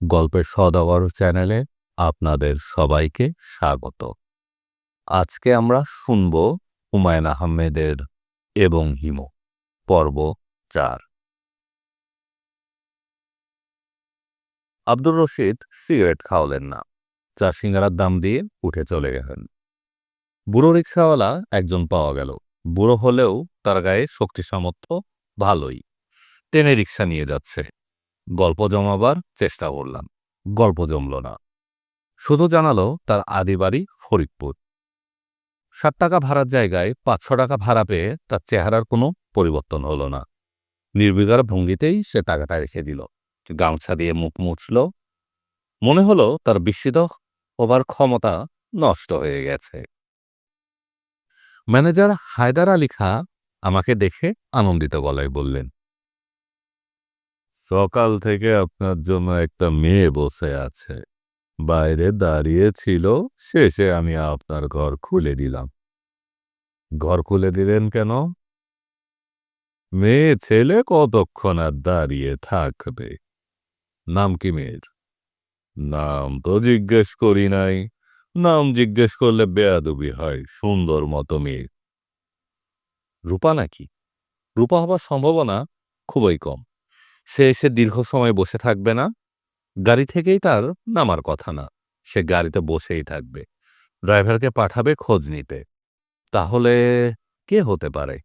গল্পের সদাগর চ্যানেলে আপনাদের সবাইকে স্বাগত। আজকে আমরা শুনব হুমায়ুন আহমেদের এবং হিমো, পর্ব চার। আব্দুর রশিদ সিগারেট খাওয়ালেন না, চা সিঙ্গারার দাম দিয়ে উঠে চলে গেলেন। বুড়ো রিক্সাওয়ালা একজন পাওয়া গেল। বুড়ো হলেও তার গায়ে শক্তি সামর্থ্য ভালোই। টেনে রিক্সা নিয়ে যাচ্ছে। গল্প জমাবার চেষ্টা করলাম। গল্প জমল না। শুধু জানালো তার আদি বাড়ি ফরিদপুর। ষাট টাকা ভাড়ার জায়গায় পাঁচশো টাকা ভাড়া পেয়ে তার চেহারার কোনো পরিবর্তন হলো না। নির্বিকার ভঙ্গিতেই সে টাকাটা রেখে দিল। গামছা দিয়ে মুখ মুছল। মনে হলো তার বিস্মিত হবার ক্ষমতা নষ্ট হয়ে গেছে। ম্যানেজার হায়দার আলী খা আমাকে দেখে আনন্দিত গলায় বললেন সকাল থেকে আপনার জন্য একটা মেয়ে বসে আছে। বাইরে দাঁড়িয়ে ছিল, শেষে আমি আপনার ঘর খুলে দিলাম। ঘর খুলে দিলেন কেন? মেয়ে, ছেলে কতক্ষণ আর দাঁড়িয়ে থাকবে? নাম কি মেয়ের? নাম তো জিজ্ঞেস করি নাই। নাম জিজ্ঞেস করলে বেয়াদুবি হয়, সুন্দর মতো মেয়ে। রূপা নাকি? রূপা হবার সম্ভাবনা খুবই কম। সে এসে দীর্ঘ সময় বসে থাকবে না। গাড়ি থেকেই তার নামার কথা না। সে গাড়িতে বসেই থাকবে। ড্রাইভারকে পাঠাবে খোঁজ নিতে। তাহলে কে হতে পারে?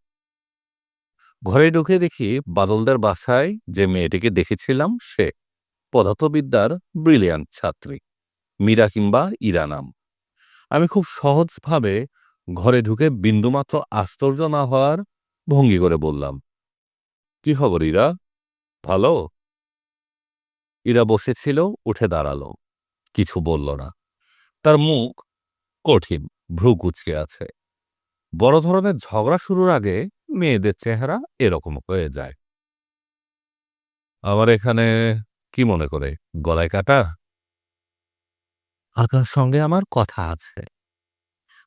ঘরে ঢুকে দেখি বাদলদের বাসায় যে মেয়েটিকে দেখেছিলাম সে। পদার্থবিদ্যার ব্রিলিয়ান্ট ছাত্রী। মীরা কিংবা ইরা নাম। আমি খুব সহজভাবে ঘরে ঢুকে বিন্দুমাত্র আশ্চর্য না হওয়ার ভঙ্গি করে বললাম, কি খবর ইরা? ভালো? ইরা বসেছিল উঠে দাঁড়াল। কিছু বলল না। তার মুখ কঠিন ভ্রু কুচকে আছে। বড় ধরনের ঝগড়া শুরুর আগে মেয়েদের চেহারা এরকম হয়ে যায়। আমার এখানে কি মনে করে গলায় কাটা? আপনার সঙ্গে আমার কথা আছে।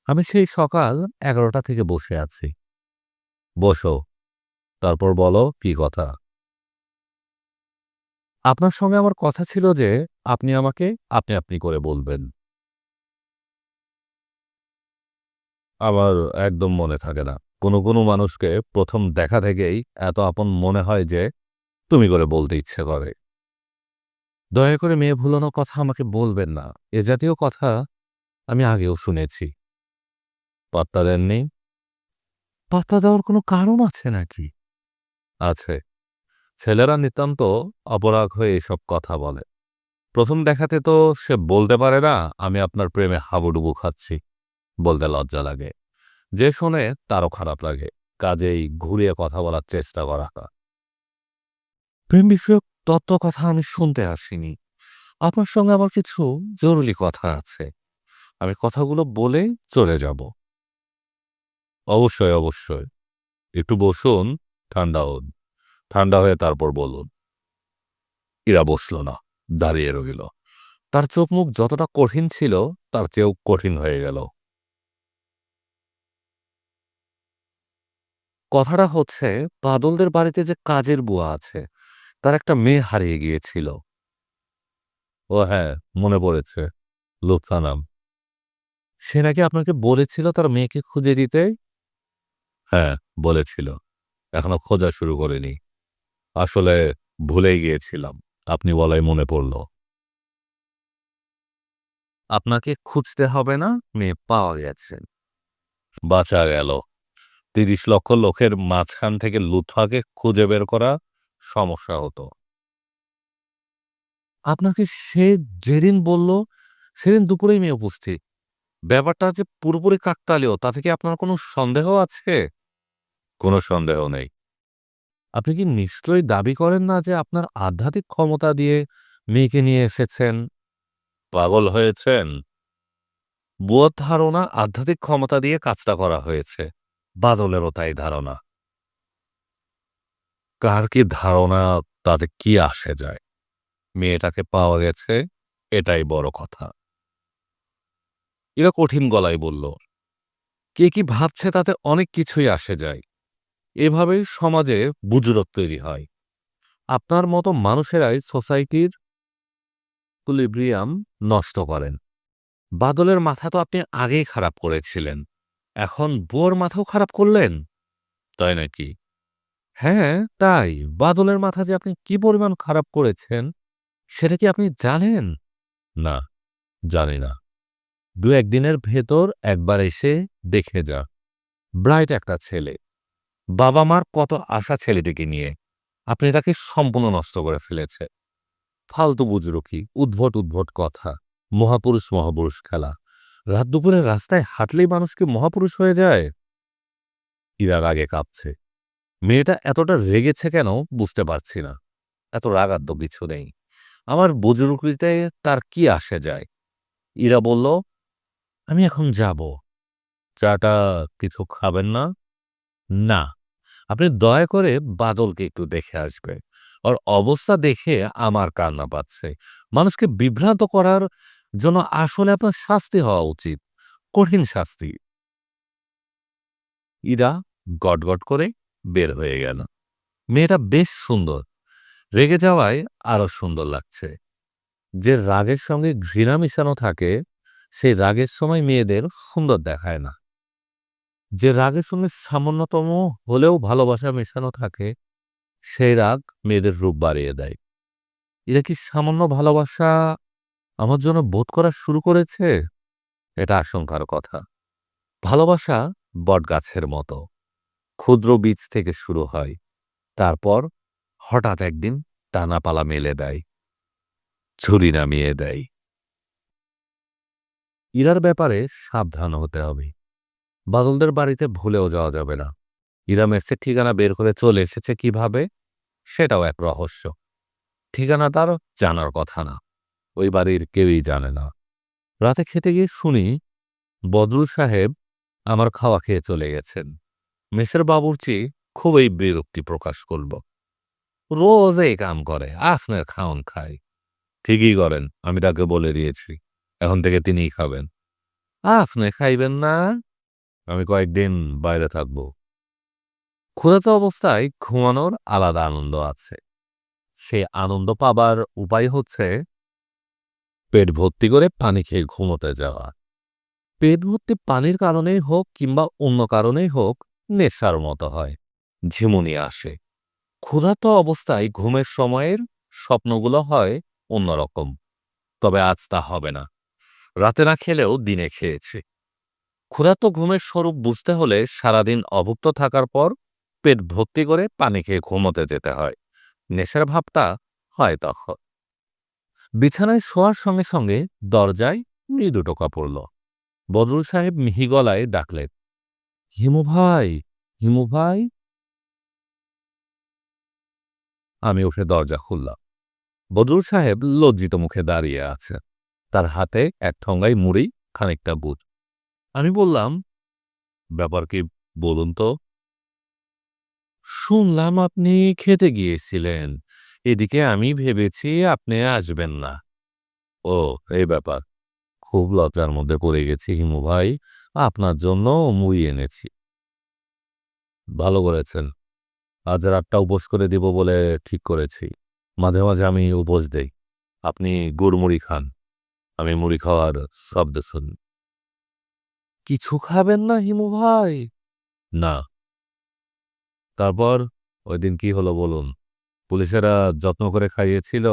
আমি সেই সকাল এগারোটা থেকে বসে আছি। বসো। তারপর বলো কি কথা। আপনার সঙ্গে আমার কথা ছিল যে আপনি আমাকে আপনি আপনি করে বলবেন। আমার একদম মনে থাকে না। কোনো কোনো মানুষকে প্রথম দেখা থেকেই এত আপন মনে হয় যে তুমি করে বলতে ইচ্ছে করে। দয়া করে মেয়ে ভুলানো কথা আমাকে বলবেন না। এ জাতীয় কথা আমি আগেও শুনেছি। পাত্তা দেননি? পাত্তা দেওয়ার কোনো কারণ আছে নাকি? আছে। ছেলেরা নিতান্ত অপরাগ হয়ে এসব কথা বলে। প্রথম দেখাতে তো সে বলতে পারে না, আমি আপনার প্রেমে হাবুডুবু খাচ্ছি, বলতে লজ্জা লাগে। যে শোনে তারও খারাপ লাগে। কাজেই ঘুরিয়ে কথা বলার চেষ্টা করা প্রেম বিষয়ক তত্ত্ব কথা আমি শুনতে আসিনি। আপনার সঙ্গে আমার কিছু জরুরি কথা আছে। আমি কথাগুলো বলে চলে যাব। অবশ্যই অবশ্যই। একটু বসুন, ঠান্ডা হন ঠান্ডা হয়ে তারপর বলুন ইরা বসল না, দাঁড়িয়ে রইল। তার চোখ মুখ যতটা কঠিন ছিল, তার চেয়েও কঠিন হয়ে গেল। কথাটা হচ্ছে, বাদলদের বাড়িতে যে কাজের বুয়া আছে, তার একটা মেয়ে হারিয়ে গিয়েছিল। ও হ্যাঁ মনে পড়েছে লুৎফা নাম সে নাকি আপনাকে বলেছিল তার মেয়েকে খুঁজে দিতে? হ্যাঁ বলেছিল। এখনও খোঁজা শুরু করেনি। আসলে ভুলেই গিয়েছিলাম আপনি বলাই মনে পড়ল। আপনাকে খুঁজতে হবে না মেয়ে পাওয়া গেছে। বাঁচা গেল। তিরিশ লক্ষ লোকের মাঝখান থেকে লুৎফাকে খুঁজে বের করা সমস্যা হতো। আপনাকে সে যেদিন বলল সেদিন দুপুরেই মেয়ে উপস্থিত। ব্যাপারটা যে পুরোপুরি কাকতালীয় তা থেকে আপনার কোনো সন্দেহ আছে? কোনো সন্দেহ নেই। আপনি কি নিশ্চয়ই দাবি করেন না যে আপনার আধ্যাত্মিক ক্ষমতা দিয়ে মেয়েকে নিয়ে এসেছেন? পাগল হয়েছেন। বুয়ার ধারণা আধ্যাত্মিক ক্ষমতা দিয়ে কাজটা করা হয়েছে। বাদলেরও তাই ধারণা। কার কি ধারণা তাতে কি আসে যায়? মেয়েটাকে পাওয়া গেছে এটাই বড় কথা। এরা কঠিন গলায় বলল কে কি ভাবছে তাতে অনেক কিছুই আসে যায়। এভাবেই সমাজে বুজরত তৈরি হয়। আপনার মতো মানুষেরাই সোসাইটির কুলিব্রিয়াম নষ্ট করেন। বাদলের মাথা তো আপনি আগেই খারাপ করেছিলেন। এখন বুয়োর মাথাও খারাপ করলেন? তাই নাকি? হ্যাঁ তাই। বাদলের মাথা যে আপনি কি পরিমাণ খারাপ করেছেন, সেটা কি আপনি জানেন? না, জানি না। দু একদিনের ভেতর একবার এসে দেখে যা ব্রাইট একটা ছেলে। বাবা মার কত আশা ছেলেটিকে নিয়ে আপনি তাকে সম্পূর্ণ নষ্ট করে ফেলেছে। ফালতু বুজরুকি, উদ্ভট উদ্ভট কথা, মহাপুরুষ মহাপুরুষ খেলা। রাত দুপুরে রাস্তায় হাঁটলেই মানুষকে মহাপুরুষ হয়ে যায়? ইরা রাগে কাঁপছে। মেয়েটা এতটা রেগেছে কেন বুঝতে পারছি না। এত রাগাদ্য কিছু নেই। আমার বুজরুকিতে তার কি আসে যায়? ইরা বলল, আমি এখন যাব। চাটা কিছু খাবেন না? না। আপনি দয়া করে বাদলকে একটু দেখে আসবে। ওর অবস্থা দেখে আমার কান্না পাচ্ছে। মানুষকে বিভ্রান্ত করার জন্য আসলে আপনার শাস্তি হওয়া উচিত। কঠিন শাস্তি। ইরা গটগট করে বের হয়ে গেল। মেয়েটা বেশ সুন্দর। রেগে যাওয়ায় আরও সুন্দর লাগছে। যে রাগের সঙ্গে ঘৃণা মিশানো থাকে, সেই রাগের সময় মেয়েদের সুন্দর দেখায় না। যে রাগের সঙ্গে সামান্যতম হলেও ভালোবাসা মেশানো থাকে, সেই রাগ মেয়েদের রূপ বাড়িয়ে দেয়। এরা কি সামান্য ভালোবাসা আমার জন্য বোধ করা শুরু করেছে? এটা আশঙ্কার কথা। ভালোবাসা বটগাছের মতো। ক্ষুদ্র বীজ থেকে শুরু হয়, তারপর হঠাৎ একদিন টানাপালা মেলে দেয় ছুরি নামিয়ে দেয়। ইরার ব্যাপারে সাবধান হতে হবে। বাদলদের বাড়িতে ভুলেও যাওয়া যাবে না। ইরা মেসের ঠিকানা বের করে চলে এসেছে কীভাবে? সেটাও এক রহস্য। ঠিকানা তার জানার কথা না। ওই বাড়ির কেউই জানে না। রাতে খেতে গিয়ে শুনি, বদরুল সাহেব আমার খাওয়া খেয়ে চলে গেছেন। মেসের বাবুর্চি খুবই বিরক্তি প্রকাশ করল। রোজ এই কাম করে আপনার খাওন খায়। ঠিকই করেন, আমি তাকে বলে দিয়েছি। এখন থেকে তিনিই খাবেন। আপনি খাইবেন না? আমি কয়েকদিন বাইরে থাকব। ক্ষুধাত অবস্থায় ঘুমানোর আলাদা আনন্দ আছে। সে আনন্দ পাবার উপায় হচ্ছে পেট ভর্তি করে পানি খেয়ে ঘুমোতে যাওয়া। পেট ভর্তি পানির কারণেই হোক কিংবা অন্য কারণেই হোক নেশার মতো হয়, ঝিমুনি আসে। ক্ষুধাত অবস্থায় ঘুমের সময়ের স্বপ্নগুলো হয় অন্যরকম, তবে আজ তা হবে না। রাতে না খেলেও দিনে খেয়েছি। ক্ষুধাত ঘুমের স্বরূপ বুঝতে হলে সারাদিন অভুক্ত থাকার পর পেট ভর্তি করে পানি খেয়ে ঘুমোতে যেতে হয়। নেশার ভাবটা হয় তখন। বিছানায় শোয়ার সঙ্গে সঙ্গে দরজায় মৃদু টোকা পড়ল। বদরুল সাহেব মিহি গলায় ডাকলেন, হিমু ভাই হিমু ভাই। আমি উঠে দরজা খুললাম। বদরুল সাহেব লজ্জিত মুখে দাঁড়িয়ে আছে। তার হাতে এক ঠঙ্গাই মুড়ি, খানিকটা বুট। আমি বললাম ব্যাপার কি বলুন তো। শুনলাম আপনি খেতে গিয়েছিলেন। এদিকে আমি ভেবেছি আপনি আসবেন না। ও এই ব্যাপার। খুব লজ্জার মধ্যে পড়ে গেছি হিমু ভাই। আপনার জন্য মুড়ি এনেছি। ভালো করেছেন। আজ রাতটা উপোস করে দিব বলে ঠিক করেছি। মাঝে মাঝে আমি উপোস দেই। আপনি গুড় মুড়ি খান। আমি মুড়ি খাওয়ার শব্দ শুনি। কিছু খাবেন না, হিমু ভাই? না। তারপর ওই দিন কি হলো বলুন? পুলিশেরা যত্ন করে খাইয়েছিল?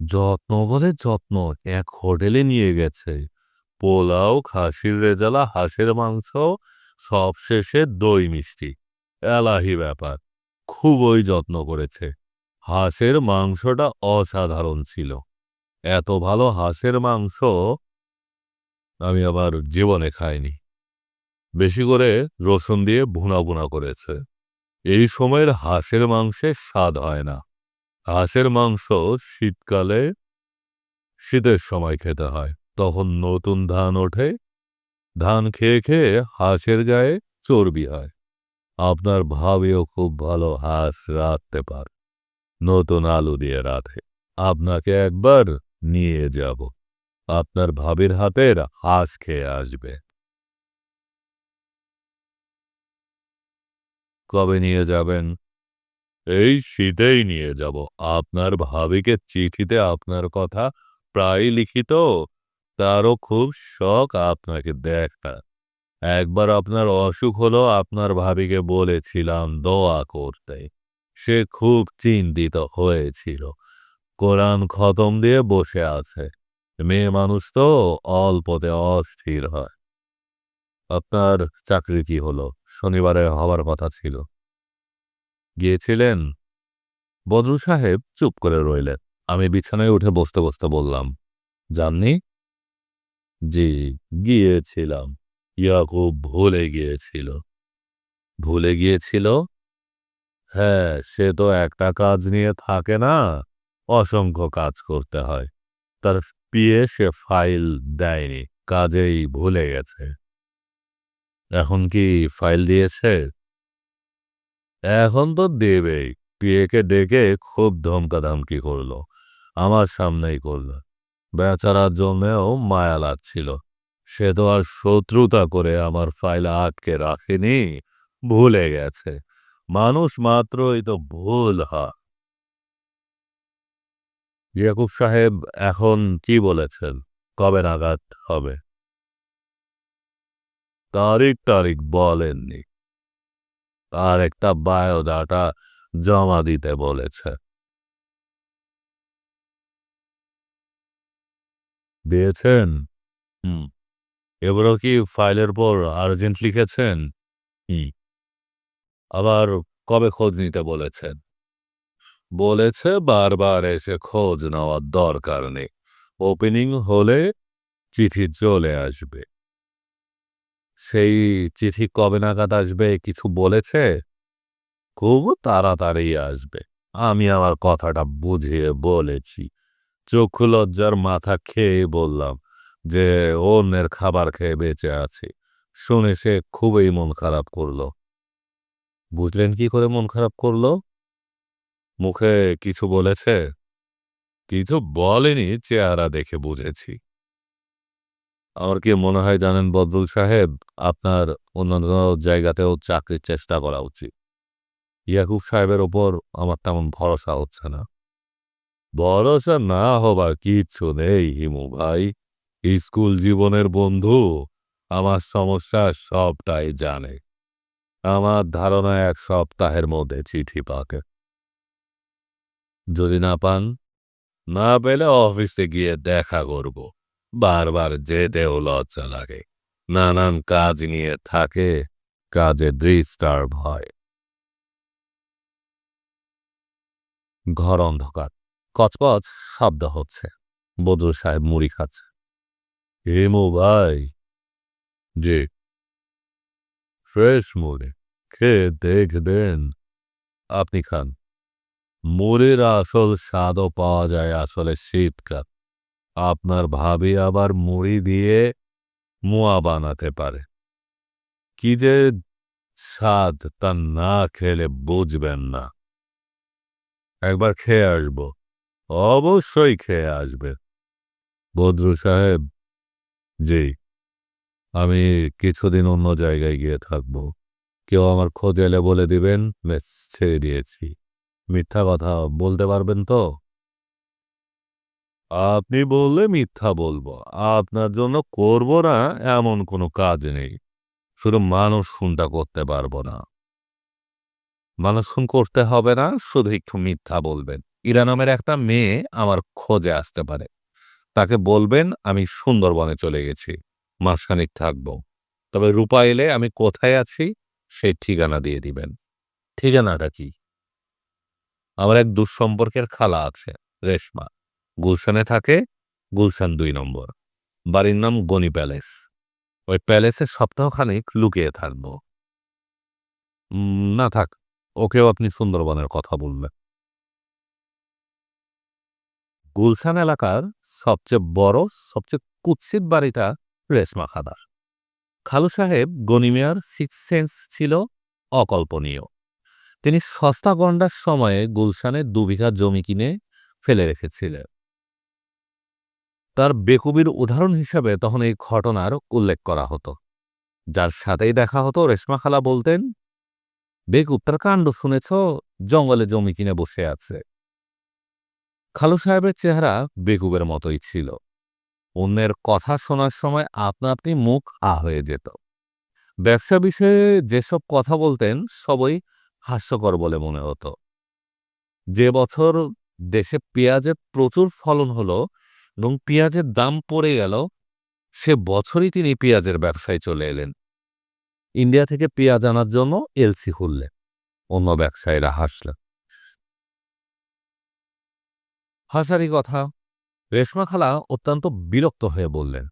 যত্ন বলে যত্ন, এক হোটেলে নিয়ে গেছে। পোলাও, খাসির রেজালা, হাঁসের মাংস, সব শেষে দই মিষ্টি। এলাহি ব্যাপার, খুবই যত্ন করেছে। হাঁসের মাংসটা অসাধারণ ছিল। এত ভালো হাঁসের মাংস আমি আবার জীবনে খাইনি। বেশি করে রসুন দিয়ে ভুনা ভুনা করেছে। এই সময়ের হাঁসের মাংসের স্বাদ হয় না। হাঁসের মাংস শীতকালে শীতের সময় খেতে হয়। তখন নতুন ধান ওঠে। ধান খেয়ে খেয়ে হাঁসের গায়ে চর্বি হয়। আপনার ভাবিও খুব ভালো হাঁস রাঁধতে পার। নতুন আলু দিয়ে রাঁধে। আপনাকে একবার নিয়ে যাব। আপনার ভাবির হাতের হাঁস খেয়ে আসবে। কবে নিয়ে যাবেন? এই শীতেই নিয়ে যাব। আপনার ভাবিকে চিঠিতে আপনার কথা প্রায় লিখিত তারও খুব শখ আপনাকে দেখা। একবার আপনার অসুখ হলো, আপনার ভাবিকে বলেছিলাম দোয়া করতে। সে খুব চিন্তিত হয়েছিল। কোরআন খতম দিয়ে বসে আছে। মেয়ে মানুষ তো অল্পতে অস্থির হয়। আপনার চাকরি কি হলো? শনিবারে হবার কথা ছিল। গিয়েছিলেন? বদরু সাহেব চুপ করে রইলেন। আমি বিছানায় উঠে বসতে বসতে বললাম, জাননি? জি, গিয়েছিলাম। ইয়াকুব ভুলে গিয়েছিল। ভুলে গিয়েছিল? হ্যাঁ সে তো একটা কাজ নিয়ে থাকে না, অসংখ্য কাজ করতে হয়। তার পিয়ে সে ফাইল দেয়নি, কাজেই ভুলে গেছে। এখন কি ফাইল দিয়েছে? এখন তো দেবেই। পিয়েকে ডেকে খুব ধমকাধমকি করল, আমার সামনেই করল। বেচারার জন্যেও মায়া লাগছিল। সে তো আর শত্রুতা করে আমার ফাইল আটকে রাখেনি, ভুলে গেছে। মানুষ মাত্রই তো ভুল হয়। ইয়াকুব সাহেব এখন কি বলেছেন? কবে নাগাদ হবে? তারিখ তারিখ বলেননি। আর একটা বায়োডাটা জমা দিতে বলেছে। দিয়েছেন? হুম। এবারও কি ফাইলের পর আর্জেন্ট লিখেছেন? হুম। আবার কবে খোঁজ নিতে বলেছেন? বলেছে, বারবার এসে খোঁজ নেওয়ার দরকার নেই। ওপেনিং হলে চিঠি চলে আসবে। সেই চিঠি কবে নাগাদ আসবে, কিছু বলেছে? খুব তাড়াতাড়ি আসবে। আমি আমার কথাটা বুঝিয়ে বলেছি। চক্ষু লজ্জার মাথা খেয়ে বললাম যে, অন্যের খাবার খেয়ে বেঁচে আছি। শুনে সে খুবই মন খারাপ করল। বুঝলেন কি করে মন খারাপ করল? মুখে কিছু বলেছে? কিছু বলেনি, চেহারা দেখে বুঝেছি। আমার কি মনে হয় জানেন বদরুল সাহেব, আপনার অন্যান্য জায়গাতেও চাকরির চেষ্টা করা উচিত। ইয়াকুব সাহেবের ওপর আমার তেমন ভরসা হচ্ছে না। ভরসা না হবার কিচ্ছু নেই, হিমু ভাই। স্কুল জীবনের বন্ধু, আমার সমস্যা সবটাই জানে। আমার ধারণা এক সপ্তাহের মধ্যে চিঠি পাকে। যদি না পান, না পেলে অফিসে গিয়ে দেখা করব। বারবার যেতেও লজ্জা লাগে। নানান কাজ নিয়ে থাকে, কাজে ডিস্টার্ব হয়। ঘর অন্ধকার। কচপচ শব্দ হচ্ছে। বদরু সাহেব মুড়ি খাচ্ছে। হেমু ভাই। জি। ফ্রেশ মুড়ি। খেয়ে দেখবেন। আপনি খান। মুড়ির আসল স্বাদও পাওয়া যায় আসলে শীতকাল। আপনার ভাবি আবার মুড়ি দিয়ে মুয়া বানাতে পারে। কি যে স্বাদ তা না খেলে বুঝবেন না। একবার খেয়ে আসব। অবশ্যই খেয়ে আসবে। বদরু সাহেব, জি, আমি কিছুদিন অন্য জায়গায় গিয়ে থাকব। কেউ আমার খোঁজ এলে বলে দিবেন বেশ ছেড়ে দিয়েছি। মিথ্যা কথা বলতে পারবেন তো? আপনি বললে মিথ্যা বলব। আপনার জন্য করব না এমন কোনো কাজ নেই। শুধু মানুষ খুনটা করতে পারব না। মানুষ খুন করতে হবে না, শুধু একটু মিথ্যা বলবেন। ইরা নামের একটা মেয়ে আমার খোঁজে আসতে পারে। তাকে বলবেন, আমি সুন্দরবনে চলে গেছি। মাসখানিক থাকব। তবে রূপা এলে আমি কোথায় আছি, সেই ঠিকানা দিয়ে দিবেন। ঠিকানাটা কি? আমার এক দুঃসম্পর্কের খালা আছে, রেশমা। গুলশানে থাকে, গুলশান দুই নম্বর। বাড়ির নাম গনি প্যালেস। ওই প্যালেসে সপ্তাহখানিক লুকিয়ে থাকব। না থাক, ওকেও আপনি সুন্দরবনের কথা বলবেন। গুলশান এলাকার সবচেয়ে বড়, সবচেয়ে কুৎসিত বাড়িটা রেশমা খাদার। খালু সাহেব গনিমিয়ার সিক্স সেন্স ছিল অকল্পনীয়। তিনি সস্তা গন্ডার সময়ে গুলশানে দু বিঘা জমি কিনে ফেলে রেখেছিলেন। তার বেকুবির উদাহরণ হিসাবে তখন এই ঘটনার উল্লেখ করা হতো। যার সাথেই দেখা হতো রেশমা খালা বলতেন, বেকুব, তার কাণ্ড শুনেছ? জঙ্গলে জমি কিনে বসে আছে। খালু সাহেবের চেহারা বেকুবের মতোই ছিল। অন্যের কথা শোনার সময় আপনা আপনি মুখ আ হয়ে যেত। ব্যবসা বিষয়ে যেসব কথা বলতেন, সবই হাস্যকর বলে মনে হতো। যে বছর দেশে পেঁয়াজের প্রচুর ফলন হলো এবং পেঁয়াজের দাম পড়ে গেল, সে বছরই তিনি পেঁয়াজের ব্যবসায় চলে এলেন। ইন্ডিয়া থেকে পেঁয়াজ আনার জন্য এলসি খুললেন, অন্য ব্যবসায়ীরা হাসলেন হাসারি কথা, রেশমা খালা অত্যন্ত বিরক্ত হয়ে বললেন,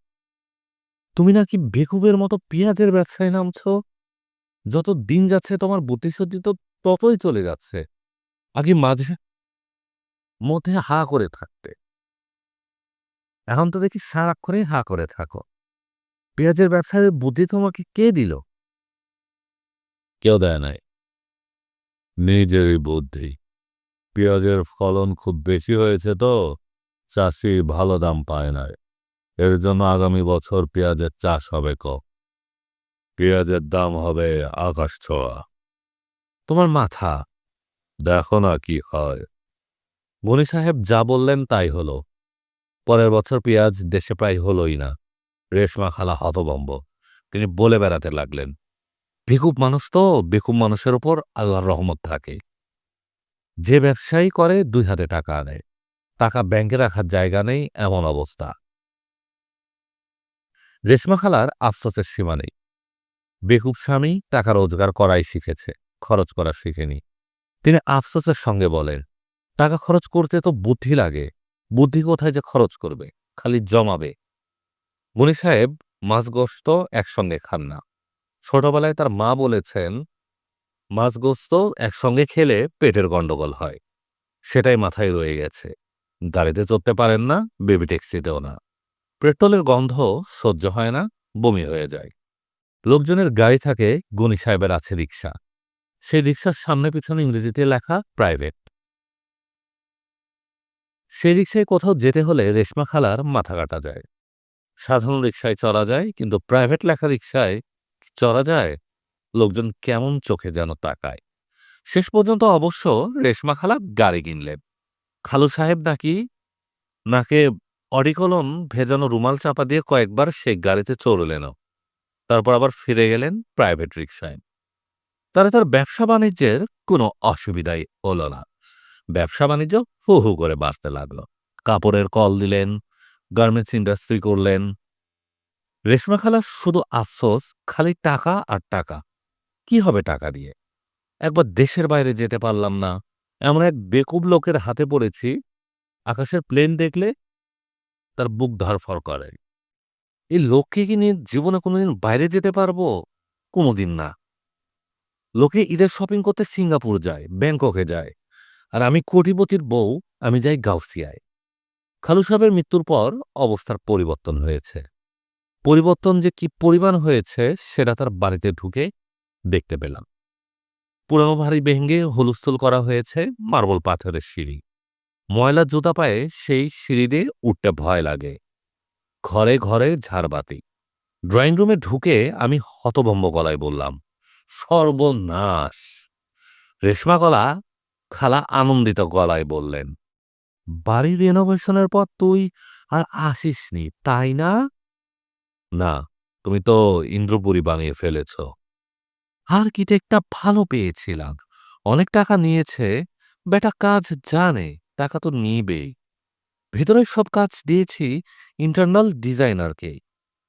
তুমি নাকি বেকুবের মতো পেঁয়াজের ব্যবসায় নামছ? যত দিন যাচ্ছে তোমার বুদ্ধিশুদ্ধি তো ততই চলে যাচ্ছে। আগে মাঝে মধ্যে হা করে থাকতে। এখন তো দেখি সারাক্ষণে হা করে থাকো। পেঁয়াজের ব্যবসায় বুদ্ধি তোমাকে কে দিল? কেউ দেয় নাই। নিজেরই বুদ্ধি। পেঁয়াজের ফলন খুব বেশি হয়েছে তো, চাষি ভালো দাম পায় না এর জন্য আগামী বছর পেঁয়াজের চাষ হবে কম। পেঁয়াজের দাম হবে আকাশ ছোঁয়া। তোমার মাথা? দেখো না কি হয়। গনি সাহেব যা বললেন তাই হলো। পরের বছর পেঁয়াজ দেশে প্রায় হলোই না। রেশমা খালা হতবম্ব তিনি বলে বেড়াতে লাগলেন। বেকুব মানুষ তো, বেকুব মানুষের ওপর আল্লাহর রহমত থাকে। যে ব্যবসায়ী করে, দুই হাতে টাকা আনে। টাকা ব্যাংকে রাখার জায়গা নেই, এমন অবস্থা। রেশমা খালার আফসোসের সীমা নেই। বেকুব স্বামী টাকা রোজগার করাই শিখেছে, খরচ করা শিখেনি। তিনি আফসোসের সঙ্গে বলেন, টাকা খরচ করতে তো বুদ্ধি লাগে। বুদ্ধি কোথায় যে খরচ করবে? খালি জমাবে। মনি সাহেব মাছ গোস্ত একসঙ্গে খান না। ছোটবেলায় তার মা বলেছেন মাছ গোস্ত একসঙ্গে খেলে পেটের গণ্ডগোল হয়। সেটাই মাথায় রয়ে গেছে। গাড়িতে চড়তে পারেন না, বেবি ট্যাক্সিতেও না। পেট্রোলের গন্ধ সহ্য হয় না, বমি হয়ে যায়। লোকজনের গাড়ি থাকে গনি সাহেবের আছে রিক্সা সেই রিক্সার সামনে পিছনে ইংরেজিতে লেখা প্রাইভেট। সেই রিক্সায় কোথাও যেতে হলে রেশমা খালার মাথা কাটা যায়। সাধারণ রিক্সায় চড়া যায়, কিন্তু প্রাইভেট লেখা রিক্সায় চড়া যায়, লোকজন কেমন চোখে যেন তাকায়। শেষ পর্যন্ত অবশ্য রেশমা খালা গাড়ি কিনলেন। খালু সাহেব নাকি, নাকে অডিকলন ভেজানো রুমাল চাপা দিয়ে কয়েকবার সেই গাড়িতে চড়লেন তারপর আবার ফিরে গেলেন প্রাইভেট রিক্সায় তারা তার ব্যবসা বাণিজ্যের কোনো অসুবিধাই হলো না। ব্যবসা বাণিজ্য হু হু করে বাড়তে লাগল। কাপড়ের কল দিলেন গার্মেন্টস ইন্ডাস্ট্রি করলেন। রেশমা খালার শুধু আফসোস, খালি টাকা আর টাকা। কি হবে টাকা দিয়ে? একবার দেশের বাইরে যেতে পারলাম না। এমন এক বেকুব লোকের হাতে পড়েছি, আকাশের প্লেন দেখলে তার বুক ধরফর করে। এই লোককে কি নিয়ে জীবনে কোনোদিন বাইরে যেতে পারব? কোনোদিন না। লোকে ঈদের শপিং করতে সিঙ্গাপুর যায়, ব্যাংককে যায়। আর আমি কোটিপতির বউ, আমি যাই গাউসিয়ায়। খালু সাহেবের মৃত্যুর পর অবস্থার পরিবর্তন হয়েছে। পরিবর্তন যে কি পরিমাণ হয়েছে, সেটা তার বাড়িতে ঢুকে দেখতে পেলাম। পুরানো ভারী ভেঙ্গে হুলস্থুল করা হয়েছে মার্বল পাথরের সিঁড়ি। ময়লা জুতা পায়ে সেই সিঁড়ি দিয়ে উঠতে ভয় লাগে। ঘরে ঘরে ঝাড়বাতি। ড্রয়িং রুমে ঢুকে আমি হতভম্ব গলায় বললাম, সর্বনাশ। রেশমা গলা খালা আনন্দিত গলায় বললেন, বাড়ির রেনোভেশনের পর তুই আর আসিসনি, তাই না? না, তুমি তো ইন্দ্রপুরী বানিয়ে ফেলেছ। আর্কিটেক্টটা ভালো পেয়েছিলাম। অনেক টাকা নিয়েছে, বেটা কাজ জানে, টাকা তো নিবেই। ভেতরের সব কাজ দিয়েছি ইন্টারনাল ডিজাইনারকে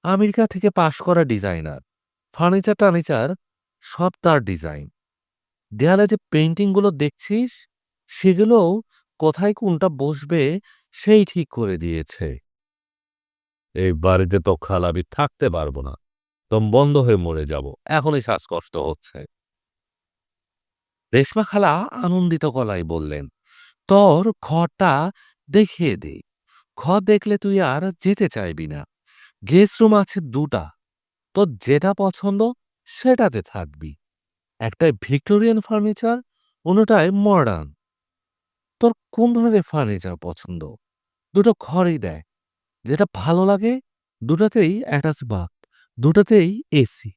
আমেরিকা থেকে পাশ করা ডিজাইনার ফার্নিচার টার্নিচার সব তার ডিজাইন দেয়ালে যে পেন্টিংগুলো দেখছিস, সেগুলোও কোথায় কোনটা বসবে সেই ঠিক করে দিয়েছে। এই বাড়িতে তো খাল, আমি থাকতে পারব না। দম বন্ধ হয়ে মরে যাব। এখনই শ্বাসকষ্ট হচ্ছে। রেশমা খালা আনন্দিত গলায় বললেন, তোর ঘরটা দেখিয়ে দেই। ঘর দেখলে তুই আর যেতে চাইবি না। গেস্ট রুম আছে দুটা। তোর যেটা পছন্দ সেটাতে থাকবি। একটায় ভিক্টোরিয়ান ফার্নিচার অন্যটায় মডার্ন। তোর কোন ধরনের ফার্নিচার পছন্দ? দুটো ঘরই দেয় যেটা ভালো লাগে দুটাতেই অ্যাটাচ বাথ দুটাতেই এসি।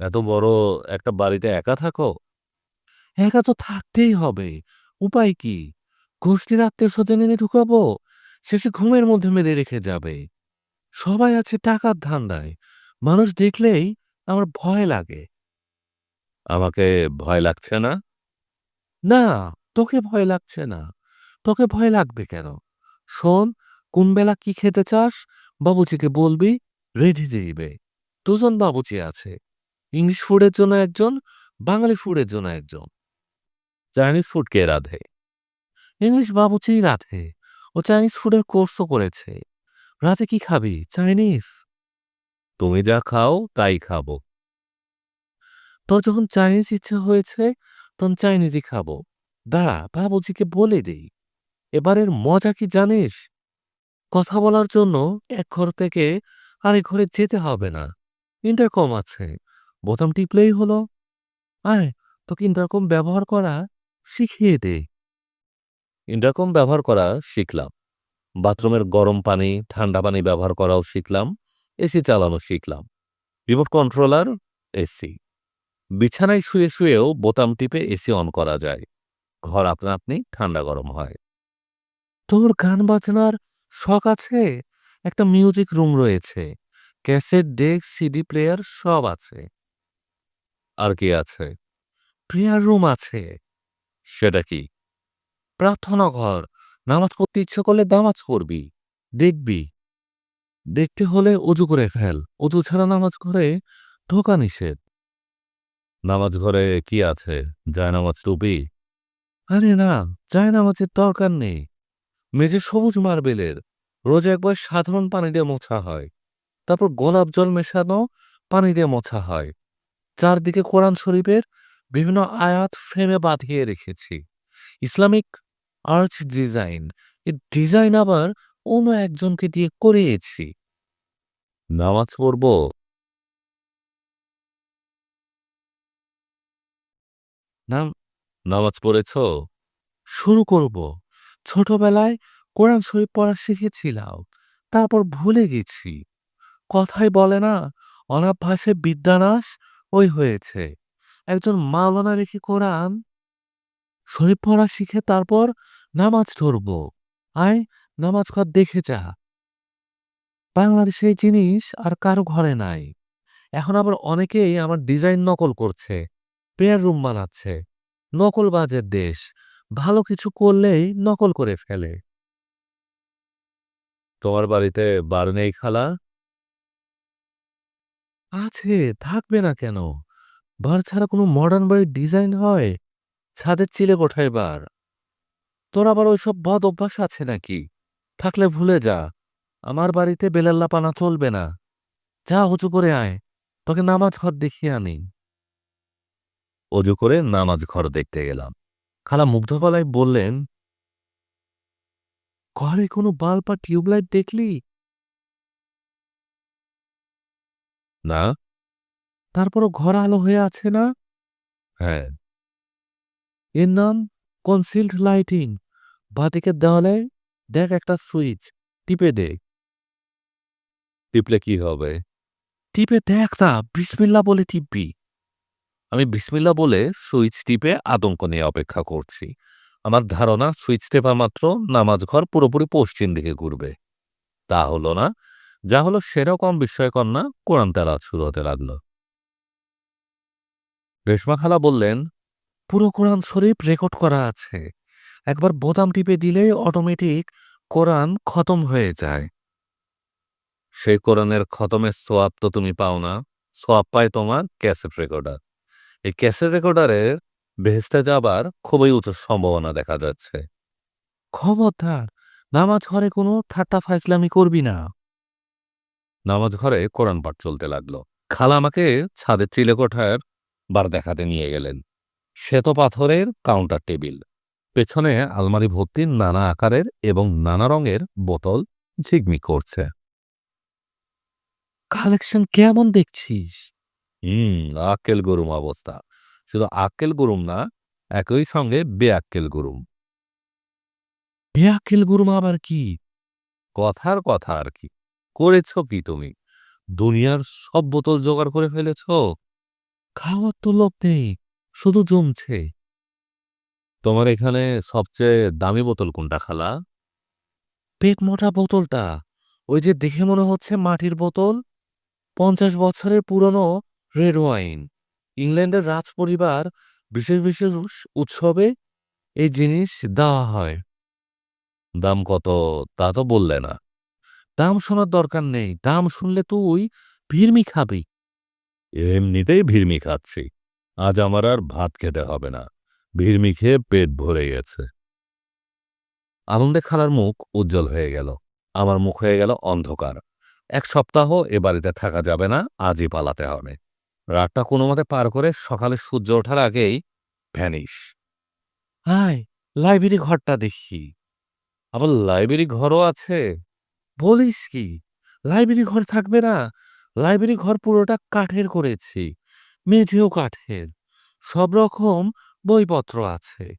এত বড় একটা বাড়িতে একা থাকো? একা তো থাকতেই হবে। উপায় কি? গোষ্ঠীর আত্মীয় স্বজন এনে ঢুকাবো? শেষে ঘুমের মধ্যে মেরে রেখে যাবে। সবাই আছে টাকার ধান্দায়। মানুষ দেখলেই আমার ভয় লাগে। আমাকে ভয় লাগছে না? না তোকে ভয় লাগছে না। তোকে ভয় লাগবে কেন? শোন কোন বেলা কি খেতে চাস বাবুজিকে বলবি রেডি দিবে। দুজন বাবুজি আছে। ইংলিশ ফুডের জন্য একজন বাঙালি ফুডের জন্য একজন। চাইনিজ ফুড কে রাধে? ইংলিশ বাবুচিই রাতে ও চাইনিজ ফুডের কোর্সও করেছে। রাতে কি খাবি? চাইনিজ। তুমি যা খাও তাই খাব। তোর যখন চাইনিজ ইচ্ছে হয়েছে তখন চাইনিজই খাব। দাঁড়া বাবুজিকে বলে দেই। এবারের মজা কি জানিস? কথা বলার জন্য এক ঘর থেকে আরেক ঘরে যেতে হবে না। ইন্টারকম আছে। বোতাম টিপলেই হলো। আয় তোকে ইন্টারকম ব্যবহার করা শিখিয়ে দে। ইন্টারকম ব্যবহার করা শিখলাম। বাথরুমের গরম পানি, ঠান্ডা পানি ব্যবহার করাও শিখলাম, এসি চালানো শিখলাম। Remote controller AC. বিছানায় শুয়ে শুয়েও বোতাম টিপে এসি অন করা যায়। ঘর আপনা আপনি ঠান্ডা গরম হয়। তোর গান বাজনার শখ আছে? একটা মিউজিক রুম রয়েছে। ক্যাসেট ডেক সিডি প্লেয়ার সব আছে। আর কি আছে? প্রেয়ার রুম আছে। সেটা কি? প্রার্থনা ঘর। নামাজ পড়তে ইচ্ছে করলে নামাজ করবি দেখবি। দেখতে হলে অজু করে ফেল। অজু ছাড়া নামাজ ঘরে ঢোকা নিষেধ। নামাজ ঘরে কি আছে? যায় নামাজ টুপি আরে না যায় নামাজের দরকার নেই। মেঝে সবুজ মার্বেলের। রোজ একবার সাধারণ পানি দিয়ে মোছা হয়। তারপর গোলাপ জল মেশানো পানি দিয়ে মোছা হয়। চারদিকে কোরআন শরীফের বিভিন্ন আয়াত ফ্রেমে বাঁধিয়ে রেখেছি। Islamic arch design. এই ডিজাইন আবার অন্য একজনকে দিয়ে করিয়েছি। নামাজ পড়ব। নাম, নামাজ পড়েছ? শুরু করব। ছোটবেলায় কোরআন শরীফ পড়া শিখেছিলাম। তারপর ভুলে গেছি। কথাই বলে না অনাভ্যাসে বিদ্যানাশ ওই হয়েছে। একজন মাওলানা রেখে কোরআন শরীফ পড়া শিখে তারপর নামাজ ধরব। আয় নামাজ ঘর দেখে যা। বাংলাদেশে এই জিনিস আর কারও ঘরে নাই। এখন আবার অনেকেই আমার ডিজাইন নকল করছে প্রেয়ার রুম বানাচ্ছে নকল নকলবাজের দেশ ভালো কিছু করলেই নকল করে ফেলে। তোমার বাড়িতে বার নেই খালা? আছে থাকবে না কেন? বার ছাড়া কোনো মডার্ন বাড়ির ডিজাইন হয়? ছাদের চিলে কোঠায় বার। তোর আবার ওইসব বদ অভ্যাস আছে নাকি? থাকলে ভুলে যা। আমার বাড়িতে বেলাল্লা পানা চলবে না। যা উঁচু করে আয়। তোকে নামাজ ঘর দেখিয়ে আনি অজু করে নামাজ ঘর দেখতে গেলাম। খালা মুগ্ধ গলায় বললেন ঘরে কোনো বাল্ব বা টিউবলাইট দেখলি? না। তারপরও ঘর আলো হয়ে আছে না? হ্যাঁ। এর নাম কনসিল্ড লাইটিং বাদিকের দেওয়ালে দেখ একটা সুইচ টিপে দে টিপলে কি হবে? টিপে দেখ না বিসমিল্লা বলে টিপবি। আমি বিসমিল্লা বলে সুইচ টিপে আতঙ্ক নিয়ে অপেক্ষা করছি। আমার ধারণা সুইচ টেপা মাত্র নামাজ ঘর পুরোপুরি পশ্চিম দিকে ঘুরবে। তা হলো না যা হলো সেরকম বিস্ময়কর না কোরআন তেলাওয়াত শুরু হতে লাগল। রেশমা খালা বললেন পুরো কোরআন শরীফ রেকর্ড করা আছে। একবার বোতাম টিপে দিলেই অটোমেটিক কোরআন খতম হয়ে যায়। সেই কোরআনের খতমের সোয়াব তো তুমি পাও না। সোয়াব পায় তোমার ক্যাসেট রেকর্ডার। এই ক্যাসেট রেকর্ডারের ভেস্তে যাবার খুবই উঁচু সম্ভাবনা দেখা যাচ্ছে। খবরদার, নামাজ ঘরে কোনো ঠাট্টা ফাইজলামি করবি না। নামাজ ঘরে কোরআন পাঠ চলতে লাগল। খালা আমাকে ছাদের চিলেকোঠার বার দেখাতে নিয়ে গেলেন। শ্বেত পাথরের কাউন্টার টেবিল পেছনে আলমারি ভর্তি নানা আকারের এবং নানা রঙের বোতল ঝিকমিক করছে। কালেকশন কেমন দেখছিস? হুম আক্কেল গরুম অবস্থা। শুধু আক্কেল গরুম না একই সঙ্গে বেআক্কেল গরুম। বেয়াকিল গুরুমা আবার কি? কথার কথা আর কি। করেছ কি তুমি? দুনিয়ার সব বোতল জোগাড় করে ফেলেছ? খাওয়ার তো লোক নেই। শুধু জমছে। তোমার এখানে সবচেয়ে দামি বোতল কোনটা খালা? পেট মোটা বোতলটা। ওই যে দেখে মনে হচ্ছে মাটির বোতল। পঞ্চাশ বছরের পুরনো রেড ওয়াইন। ইংল্যান্ডের রাজ পরিবার বিশেষ বিশেষ উৎসবে এই জিনিস দেওয়া হয়। দাম কত? তা তো বললে না। দাম শোনার দরকার নেই। দাম শুনলে তুই ভিড়মি খাবি। এমনিতেই ভিড়মি খাচ্ছি। আজ আমার আর ভাত খেতে হবে না। ভিড়মি খেয়ে পেট ভরে গেছে। আনন্দে খালার মুখ উজ্জ্বল হয়ে গেল। আমার মুখ হয়ে গেল অন্ধকার। এক সপ্তাহ এ বাড়িতে থাকা যাবে না আজই পালাতে হবে। রাতটা কোনো মতে পার করে সকালে সূর্য ওঠার আগেই ভ্যানিশ। হাই লাইব্রেরি ঘরটা দেখি। আবার লাইব্রেরি ঘরও আছে। বলিস কি? লাইব্রেরি ঘর থাকবে না? লাইব্রেরি ঘর পুরোটা কাঠের করেছি। মেঝেও কাঠের। সব রকম বইপত্র আছে।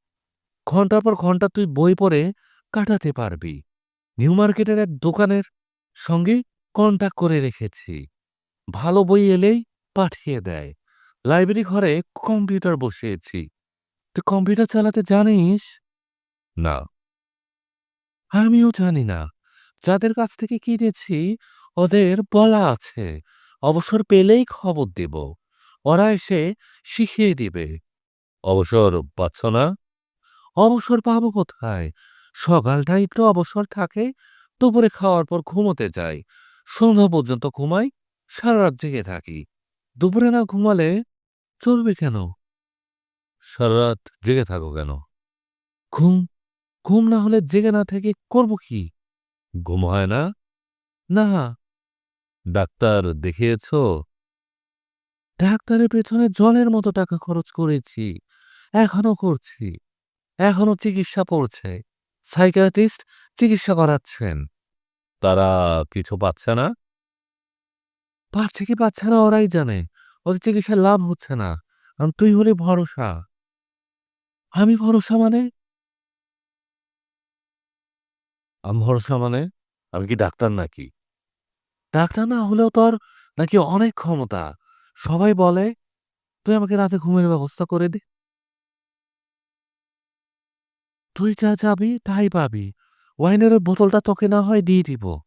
ঘণ্টার পর ঘণ্টা তুই বই পড়ে কাটাতে পারবি। নিউ মার্কেটের এক দোকানের সঙ্গে কন্ট্যাক্ট করে রেখেছি। ভালো বই এলেই পাঠিয়ে দেয়। লাইব্রেরি ঘরে কম্পিউটার বসিয়েছি। তুই কম্পিউটার চালাতে জানিস? না। আমিও জানি না। যাদের কাছ থেকে কিনেছি, ওদের বলা আছে। অবসর পেলেই খবর দেব। ওরা এসে শিখিয়ে দিবে। অবসর পাচ্ছ না? অবসর পাবো কোথায়? সকালটা একটু অবসর থাকে, দুপুরে খাওয়ার পর ঘুমোতে যাই। সন্ধ্যা পর্যন্ত ঘুমাই সারা রাত জেগে থাকি। দুপুরে না ঘুমালে চলবে কেন? সারা রাত জেগে থাকো কেন? ঘুম ঘুম না হলে জেগে না থেকে করব কি? ঘুম হয় না? না। ডাক্তার দেখিয়েছো? ডাক্তারের পেছনে জলের মতো টাকা খরচ করেছি এখনও করছি এখনও চিকিৎসা পড়ছে সাইকিয়াট্রিস্ট চিকিৎসা করাচ্ছেন। তারা কিছু পাচ্ছে না? পাচ্ছে কি পাচ্ছে না ওরাই জানে ওদের চিকিৎসার লাভ হচ্ছে না কারণ তুই হলে ভরসা। আমি ভরসা মানে? আমি ভরসা মানে? আমি কি ডাক্তার নাকি? ডাক্তার না হলেও তোর নাকি অনেক ক্ষমতা সবাই বলে, তুই আমাকে রাতে ঘুমের ব্যবস্থা করে দে। তুই যা যাবি, তাই পাবি। ওয়াইনের বোতলটা তোকে না হয় দিয়ে দিব।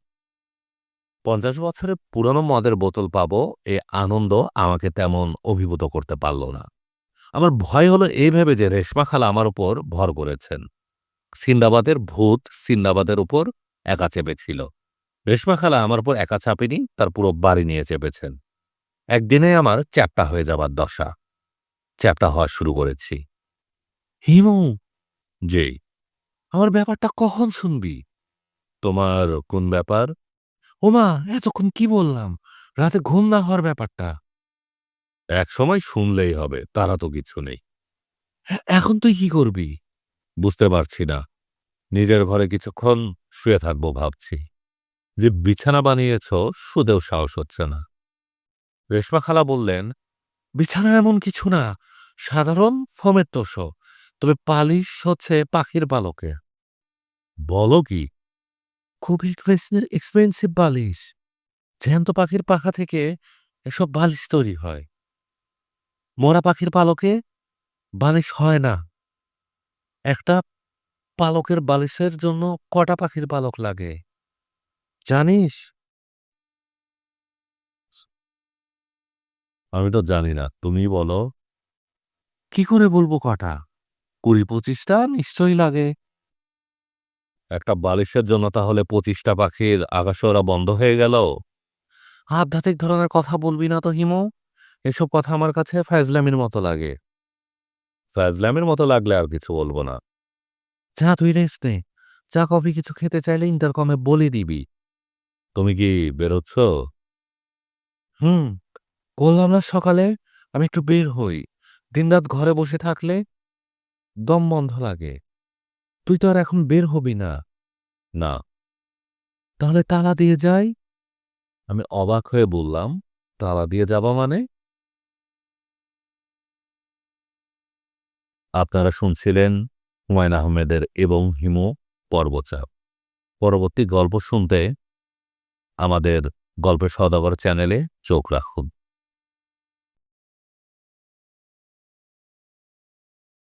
পঞ্চাশ বছরের পুরনো মদের বোতল পাবো, এ আনন্দ আমাকে তেমন অভিভূত করতে পারল না। আমার ভয় হলো এই ভেবে যে রেশমা খালা আমার উপর ভর করেছেন। সিন্দাবাদের ভূত সিন্দাবাদের উপর একা চেপেছিল। রেশমা খালা আমার উপর একা চাপেনি, তার পুরো বাড়ি নিয়ে চেপেছেন। একদিনে আমার চ্যাপটা হয়ে যাবার দশা। চ্যাপটা হওয়া শুরু করেছি। হিমু! যেই আমার ব্যাপারটা কখন শুনবি? তোমার কোন ব্যাপার? ওমা, এতক্ষণ কি বললাম? রাতে ঘুম না হওয়ার ব্যাপারটা। এক সময় শুনলেই হবে, তারা তো কিছু নেই। এখন তুই কি করবি? বুঝতে পারছি না। নিজের ঘরে কিছুক্ষণ শুয়ে থাকব ভাবছি। যে বিছানা বানিয়েছ শুধেও সাহস হচ্ছে না। রেশমা খালা বললেন বিছানা এমন কিছু না, সাধারণ ফমের তোষক তবে পালিশ হচ্ছে পাখির পালকে বলো কি? খুব এক্সপেন্সিভ বালিশ। জ্যান্ত পাখির পাখা থেকে এসব বালিশ তৈরি হয়। মরা পাখির পালকে বালিশ হয় না। একটা পালকের বালিশের জন্য কটা পাখির পালক লাগে? জানিস আমি তো জানি না তুমি বলো। কি করে বলব কটা? কুড়ি পঁচিশটা নিশ্চয়ই লাগে। একটা বালিশের জন্য তাহলে পঁচিশটা পাখির আকাশোরা বন্ধ হয়ে গেল? আধ্যাত্মিক ধরনের কথা বলবি না তো হিমু। এসব কথা আমার কাছে ফাইজলামির মতো লাগে। ফাজলামের মতো লাগলে আর কিছু বলব না। যা তুই রেস্ট নে। চা কফি কিছু খেতে চাইলে ইন্টারকমে বলে দিবি। তুমি কি বেরোচ্ছ? হুম। বললাম না সকালে? আমি একটু বের হই। দিনরাত ঘরে বসে থাকলে দম বন্ধ লাগে। তুই তো আর এখন বের হবি না। না। তাহলে তালা দিয়ে যাই? আমি অবাক হয়ে বললাম, তালা দিয়ে যাবা মানে? আপনারা শুনছিলেন হুমায়ুন আহমেদের এবং হিমু পর্বচাপ। পরবর্তী গল্প শুনতে আমাদের গল্পের সদাগর চ্যানেলে চোখ রাখুন।